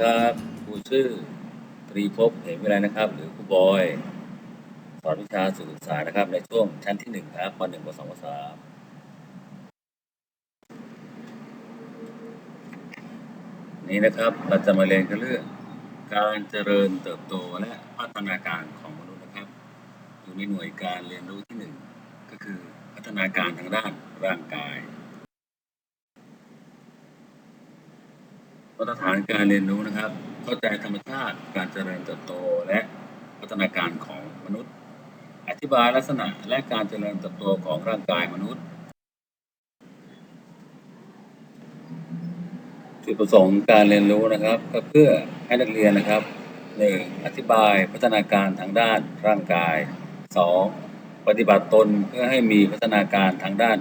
ครับครูชื่อตรีภพเหมวิไลนะครับ หรือครูบอย สอนวิชาสื่อศึกษานะครับ ในช่วงชั้นที่หนึ่งครับปหนึ่งปสองปสามนี้นะครับเราจะมาเรียนกันเรื่องการเจริญเติบโตและพัฒนาการของมนุษย์นะครับ อยู่ในหน่วยการเรียนรู้ที่หนึ่งก็คือพัฒนาการทางด้านร่างกาย มาตรฐานการเรียนรู้นะครับ เข้าใจธรรมชาติการเจริญเติบโตและพัฒนาการของมนุษย์ อธิบายลักษณะและการเจริญเติบโตของร่างกายมนุษย์จุดประสงค์การเรียนรู้นะครับ ก็เพื่อให้นักเรียนนะครับหนึ่งอธิบายพัฒนาการทางด้านร่างกายสองปฏิบัติตนเพื่อให้มีพัฒนาการทางด้าน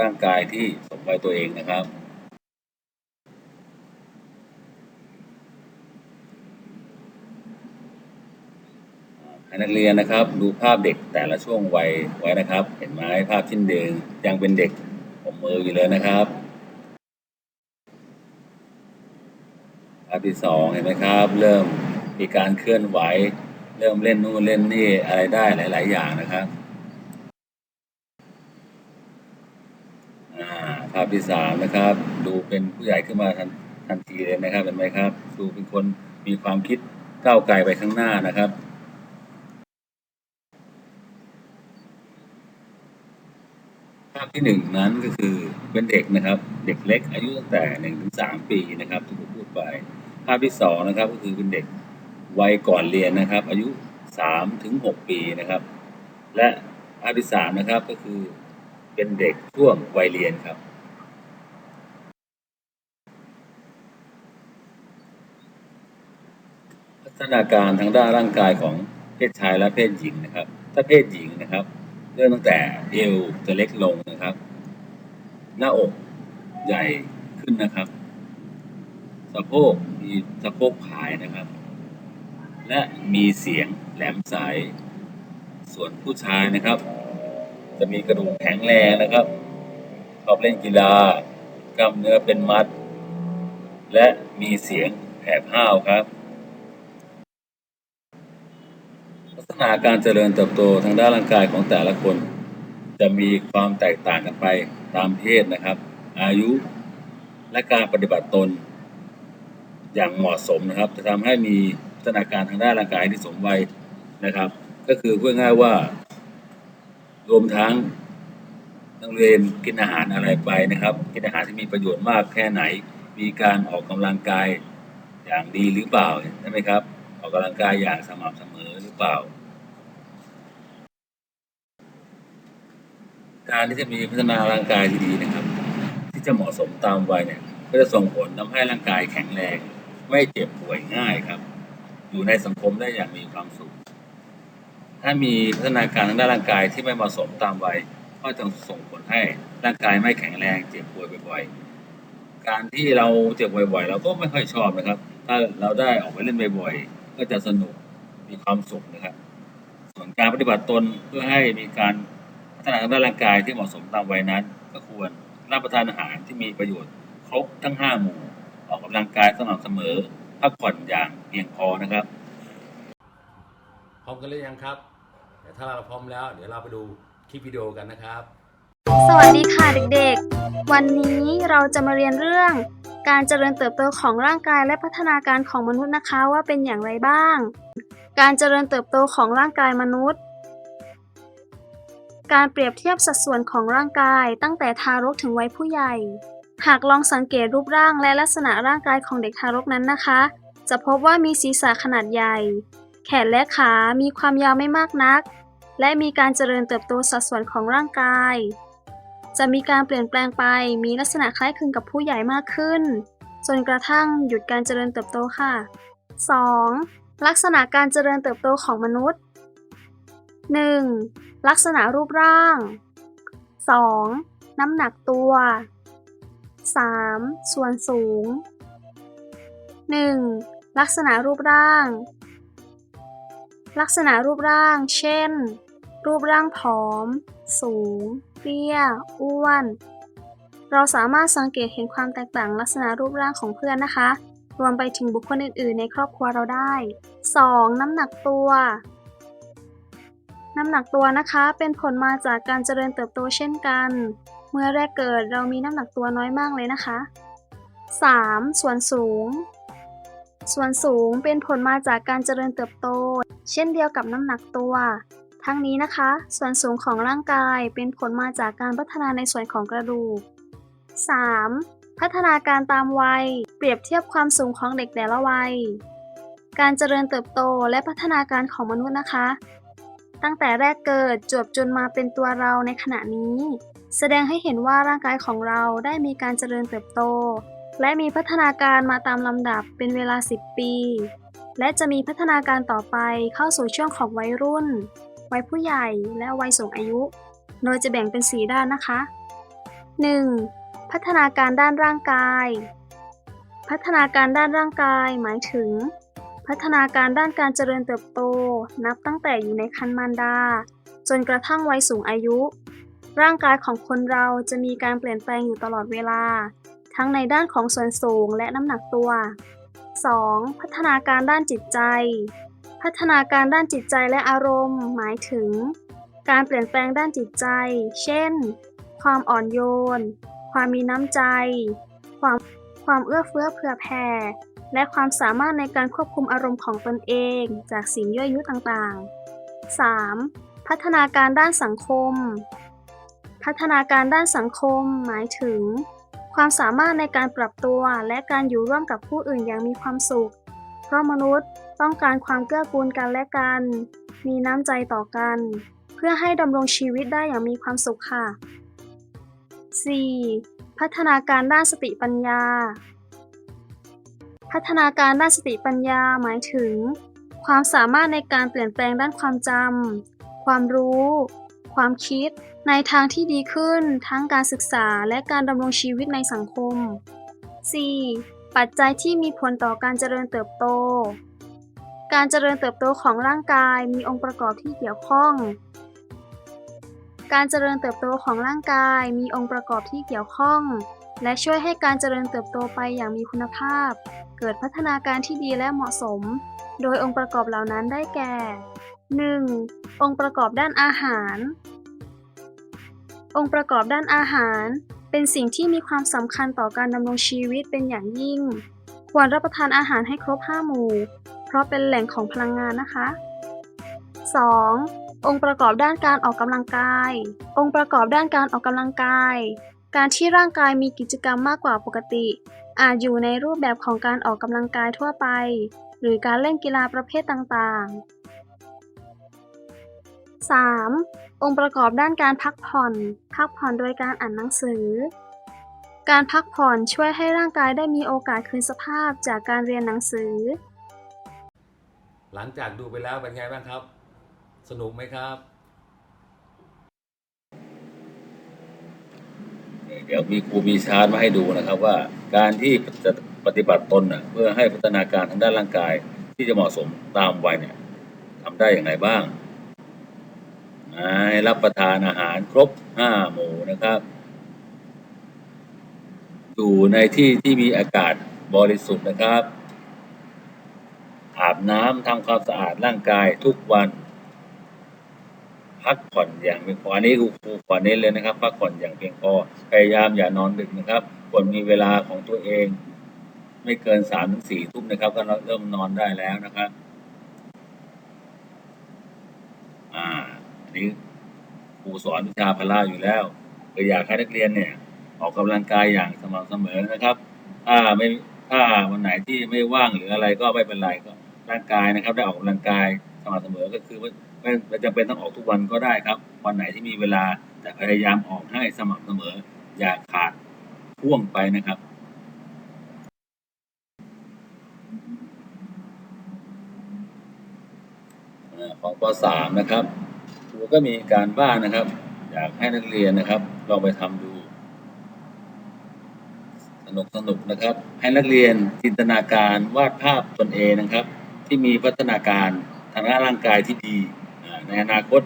ร่างกายที่สมวัยตัวเองนะครับ ให้นักเรียนนะครับดูภาพเด็กแต่ละช่วงวัยไว้นะครับ เห็นไหมภาพที่หนึ่งยังเป็นเด็กผมมืออยู่เลยนะครับ ภาพที่สองเห็นไหมครับ เริ่มมีการเคลื่อนไหว เริ่มเล่นนู่นเล่นนี่อะไรได้หลาย ๆ อย่างนะครับอ่าภาพที่สามนะครับ ดูเป็นผู้ใหญ่ขึ้นมาทันทันทีเลยนะครับเห็นไหมครับ ดูเป็นคนมีความคิดก้าวไกลไปข้างหน้านะครับาพที่หนึ่งนั้นก็คือเป็นเด็กนะครับ เด็กเล็กอายุตั้งแต่หนึ่งถึงสามปีนะครับที่ผมพูดไป ภาพที่สองนะครับก็คือเป็นเด็กวัยก่อนเรียนนะครับ อายุสามถึงหกปีนะครับ และภาพที่สามนะครับก็คือเป็นเด็กช่วงวัยเรียนครับพัฒนาการทางด้านร่างกายของเพศชายและเพศหญิงนะครับ ถ้าเพศหญิงนะครับ เริ่มตั้งแต่เอวจะเล็กลงนะครับ หน้าอกใหญ่ขึ้นนะครับ สะโพกมีสะโพกผายนะครับ และมีเสียงแหลมใสส่วนผู้ชายนะครับ จะมีกระดูกแข็งแรงนะครับชอบเล่นกีฬากล้ามเนื้อเป็นมัด และมีเสียงแผบห้าวครับ ลัก ษณะการเจริญเติบโตทางด้านร่างกายของแต่ละคน จะมีความแตกต่างกันไปตามเพศนะครับ อายุและการปฏิบัติตน อย่างเหมาะสมนะครับ จะทำให้มีพัฒนาการทางด้านร่างกายที่สมวัยนะครับ ก็คือพูดง่ายว่า รวมทั้งนักเรียนกินอาหารอะไรไปนะครับ กินอาหารที่มีประโยชน์มากแค่ไหน มีการออกกำลังกายอย่างดีหรือเปล่าใช่ไหมครับ ออกกำลังกายอย่างสม่ำเสมอหรือเปล่า การที่จะมีพัฒนาร่างกายที่ดีนะครับ ที่จะเหมาะสมตามวัยเนี่ย ก็จะส่งผลทำให้ร่างกายแข็งแรง ไม่เจ็บป่วยง่ายครับ อยู่ในสังคมได้อย่างมีความสุข ถ้ามีพัฒนาการทางด้านร่างกายที่ไม่เหมาะสมตามวัยก็จะส่งผลให้ร่างกายไม่แข็งแรงเจ็บป่วยบ่อยๆ การที่เราเจ็บบ่อยๆ เราก็ไม่ค่อยชอบนะครับ ถ้าเราได้ออกไปเล่นบ่อยๆ ก็จะสนุกมีความสุขนะครับ ส่วนการปฏิบัติตนเพื่อให้มีการ พัฒนาทางด้านร่างกายที่เหมาะสมตามวัยนั้น ก็ควรรับประทานอาหารที่มีประโยชน์ครบทั้งห้าหมู่ ออกกำลังกายสม่ำเสมอพักผ่อนอย่างเพียงพอนะครับ พร้อมกันหรือยังครับเดี๋ยวถ้าเราพร้อมแล้ว เดี๋ยวเราไปดูคลิปวิดีโอกันนะครับ สวัสดีค่ะเด็กๆ วันนี้เราจะมาเรียนเรื่อง การเจริญเติบโตของร่างกายและพัฒนาการของมนุษย์นะคะว่าเป็นอย่างไรบ้าง การเจริญเติบโตของร่างกายมนุษย์ การเปรียบเทียบสัดส่วนของร่างกายตั้งแต่ทารกถึงวัยผู้ใหญ่ หากลองสังเกตรูปร่างและลักษณะร่างกายของเด็กทารกนั้นนะคะ จะพบว่ามีศีรษะขนาดใหญ่ แขนและขามีความยาวไม่มากนัก และมีการเจริญเติบโตสัดส่วนของร่างกาย จะมีการเปลี่ยนแปลงไปมีลักษณะคล้ายคลึงกับผู้ใหญ่มากขึ้น จนกระทั่งหยุดการเจริญเติบโตค่ะ 2. ลักษณะการเจริญเติบโตของมนุษย์ 1. ลักษณะรูปร่าง 2. น้ำหนักตัว 3. ส่วนสูง 1. ลักษณะรูปร่าง ลักษณะรูปร่าง เช่น รูปร่างผอม สูง เตี้ย อ้วน เราสามารถสังเกตเห็นความแตกต่างลักษณะรูปร่างของเพื่อนนะคะ รวมไปถึงบุคคลอื่น ๆ ในครอบครัวเราได้ 2. น้ำหนักตัว น้ำหนักตัวนะคะเป็นผลมาจากการเจริญเติบโตเช่นกัน เมื่อแรกเกิดเรามีน้ำหนักตัวน้อยมากเลยนะคะ 3. ส่วนสูง ส่วนสูงเป็นผลมาจากการเจริญเติบโต เช่นเดียวกับน้ำหนักตัว ทั้งนี้นะคะ ส่วนสูงของร่างกายเป็นผลมาจากการพัฒนาในส่วนของกระดูก 3. พัฒนาการตามวัย เปรียบเทียบความสูงของเด็กแต่ละวัย การเจริญเติบโตและพัฒนาการของมนุษย์นะคะ ตั้งแต่แรกเกิดจวบจนมาเป็นตัวเราในขณะนี้ แสดงให้เห็นว่าร่างกายของเราได้มีการเจริญเติบโต และมีพัฒนาการมาตามลำดับเป็นเวลา 10 ปี และจะมีพัฒนาการต่อไปเข้าสู่ช่วงของวัยรุ่น วัยผู้ใหญ่และวัยสูงอายุ โดยจะแบ่งเป็น 4 ด้านนะคะ 1. พัฒนาการด้านร่างกาย พัฒนาการด้านร่างกายหมายถึง พัฒนาการด้านการเจริญเติบโต นับตั้งแต่อยู่ในครรภ์มารดา จนกระทั่งวัยสูงอายุ ร่างกายของคนเราจะมีการเปลี่ยนแปลงอยู่ตลอดเวลา ทั้งในด้านของส่วนสูงและน้ำหนักตัว 2. พัฒนาการด้านจิตใจ พัฒนาการด้านจิตใจและอารมณ์ หมายถึง การเปลี่ยนแปลงด้านจิตใจ เช่น ความอ่อนโยน ความมีน้ำใจ ความ ความเอื้อเฟื้อเผื่อแผ่ และความสามารถในการควบคุมอารมณ์ของตนเองจากสิ่งยั่วยุต่างๆ 3. พัฒนาการด้านสังคม พัฒนาการด้านสังคม หมายถึง ความสามารถในการปรับตัวและการอยู่ร่วมกับผู้อื่นอย่างมีความสุข เพราะมนุษย์ต้องการความเกื้อกูลกันและกัน มีน้ำใจต่อกัน เพื่อให้ดำรงชีวิตได้อย่างมีความสุขค่ะ 4. พัฒนาการด้านสติปัญญา พัฒนาการด้านสติปัญญาหมายถึง ความสามารถในการเปลี่ยนแปลงด้านความจำ ความรู้ ความคิด ในทางที่ดีขึ้น ทั้งการศึกษาและการดำรงชีวิตในสังคม 4. ปัจจัยที่มีผลต่อการเจริญเติบโต การเจริญเติบโตของร่างกายมีองค์ประกอบที่เกี่ยวข้อง การเจริญเติบโตของร่างกายมีองค์ประกอบที่เกี่ยวข้อง และช่วยให้การเจริญเติบโตไปอย่างมีคุณภาพ เกิดพัฒนาการที่ดีและเหมาะสม โดยองค์ประกอบเหล่านั้นได้แก่ 1. องค์ประกอบด้านอาหาร องค์ประกอบด้านอาหาร เป็นสิ่งที่มีความสำคัญต่อการดำรงชีวิตเป็นอย่างยิ่ง ควรรับประทานอาหารให้ครบ 5 หมู่ เพราะเป็นแหล่งของพลังงานนะคะ 2. องค์ประกอบด้านการออกกำลังกาย องค์ประกอบด้านการออกกำลังกาย การที่ร่างกายมีกิจกรรมมากกว่าปกติ อาจอยู่ในรูปแบบของการออกกำลังกายทั่วไป หรือการเล่นกีฬาประเภทต่างๆ 3. องค์ประกอบด้านการพักผ่อน พักผ่อนโดยการอ่านหนังสือ การพักผ่อนช่วยให้ร่างกายได้มีโอกาสคืนสภาพจากการเรียนหนังสือ หลังจากดูไปแล้วเป็นไงบ้างครับ สนุกไหมครับ เดี๋ยวมีครูมีชาร์ตมาให้ดูนะครับว่าการที่จะปฏิบัติตนนะเพื่อให้พัฒนาการทางด้านร่างกาย ที่จะเหมาะสมตามวัยเนี่ยทำได้อย่างไรบ้างให้รับประทานอาหารครบห้าหมู่นะครับ อยู่ในที่ที่มีอากาศบริสุทธิ์นะครับอาบน้ำทำความสะอาดร่างกายทุกวัน พักผ่อนอย่างเพียงพออันนี้ครูครูขอเน้นเลยนะครับ พักผ่อนอย่างเพียงพอพยายามอย่านอนดึกนะครับควรมีเวลาของตัวเอง ไม่เกินสามถึงสี่ทุ่มนะครับ ก็เริ่มนอนได้แล้วนะครับ อ่าอันนี้ครูสอนวิชาพละอยู่แล้วก็อยากให้นักเรียนเนี่ย ออกกำลังกายอย่างสม่ำเสมอนะครับ ถ้าไม่ถ้าวันไหนที่ไม่ว่างหรืออะไรก็ไม่เป็นไรก็ร่างกายนะครับ ได้ออกกำลังกายสม่ำเสมอก็คือว่า ไม่จำเป็นต้องออกทุกวันก็ได้ครับ วันไหนที่มีเวลาแต่พยายามออกให้สม่ำเสมอ อย่าขาดพ่วงไปนะครับอ่าของป .3 นะครับครูก็มีการบ้านนะครับ อยากให้นักเรียนนะครับลองไปทำดู สนุกสนุกนะครับ ให้นักเรียนจินตนาการวาดภาพตนเองนะครับ ที่มีพัฒนาการทางร่างกายที่ดี ในอนาคต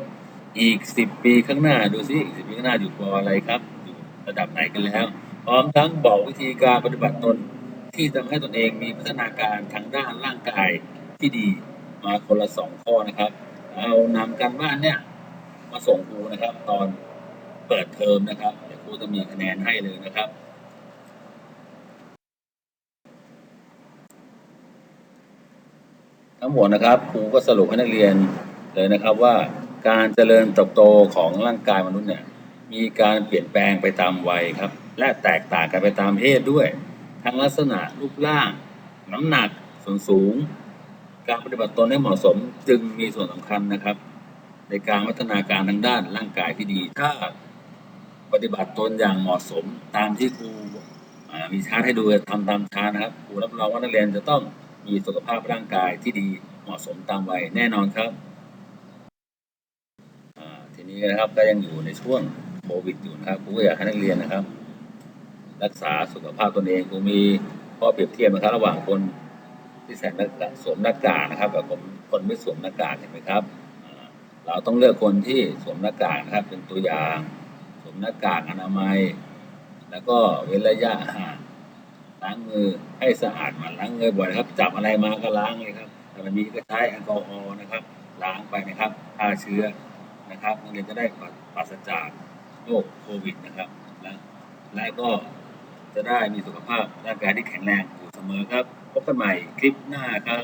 อีก 10 ปีข้างหน้าดูซิอีก10ปีข้างหน้าอยู่ปอะไรครับ อยู่ระดับไหนกันแล้ว พร้อมทั้งบอกวิธีการปฏิบัติตนที่ทำให้ตนเองมีพัฒนาการทางด้านร่างกายที่ดีมาคนละสองข้อนะครับ เอานำการบ้านเนี่ยมาส่งครูนะครับ ตอนเปิดเทอมนะครับเดี๋ยวครูจะมีคะแนนให้เลยนะครับทั้งหมดนะครับครูก็สรุปให้นักเรียน เลยนะครับว่าการเจริญเติบโตของร่างกายมนุษย์เนี่ยมีการเปลี่ยนแปลงไปตามวัยครับ และแตกต่างกันไปตามเพศด้วย ทั้งลักษณะรูปร่าง น้ำหนักส่วนสูง การปฏิบัติตนให้เหมาะสมจึงมีส่วนสำคัญนะครับ ในการพัฒนาการทางด้านร่างกายที่ดี ถ้าปฏิบัติตนอย่างเหมาะสมตามที่ครูมีชาร์ตให้ดูทำตามชาร์ตนะครับครูรับรองว่านักเรียนจะต้องมีสุขภาพร่างกายที่ดีเหมาะสมตามวัยแน่นอนครับ นี้นะครับ ก็ยังอยู่ในช่วงโควิดอยู่นะครับครูก็อยากให้นักเรียนนะครับ รักษาสุขภาพตนเองครูมีข้อเปรียบเทียบนะครับ ระหว่างคนที่ใส่หน้ากากสวมหน้ากากนะครับกับคนคนไม่สวมหน้ากากเห็นไหมครับ เราต้องเลือกคนที่สวมหน้ากากนะครับ เป็นตัวอย่างสวมหน้ากากอนามัย แล้วก็เว้นระยะห่างล้างมือให้สะอาดมันล้างมือบ่อยครับ จับอะไรมาก็ล้างเลยครับแต่มันมีก็ใช้แอลกอฮอล์นะครับ ล้างไปนะครับฆ่าเชื้อ นะครับนักเรียนจะได้ปราศจากโรคโควิดนะครับและและก็จะได้มีสุขภาพร่างกายที่แข็งแรงอยู่เสมอครับ พบกันใหม่คลิปหน้าครับ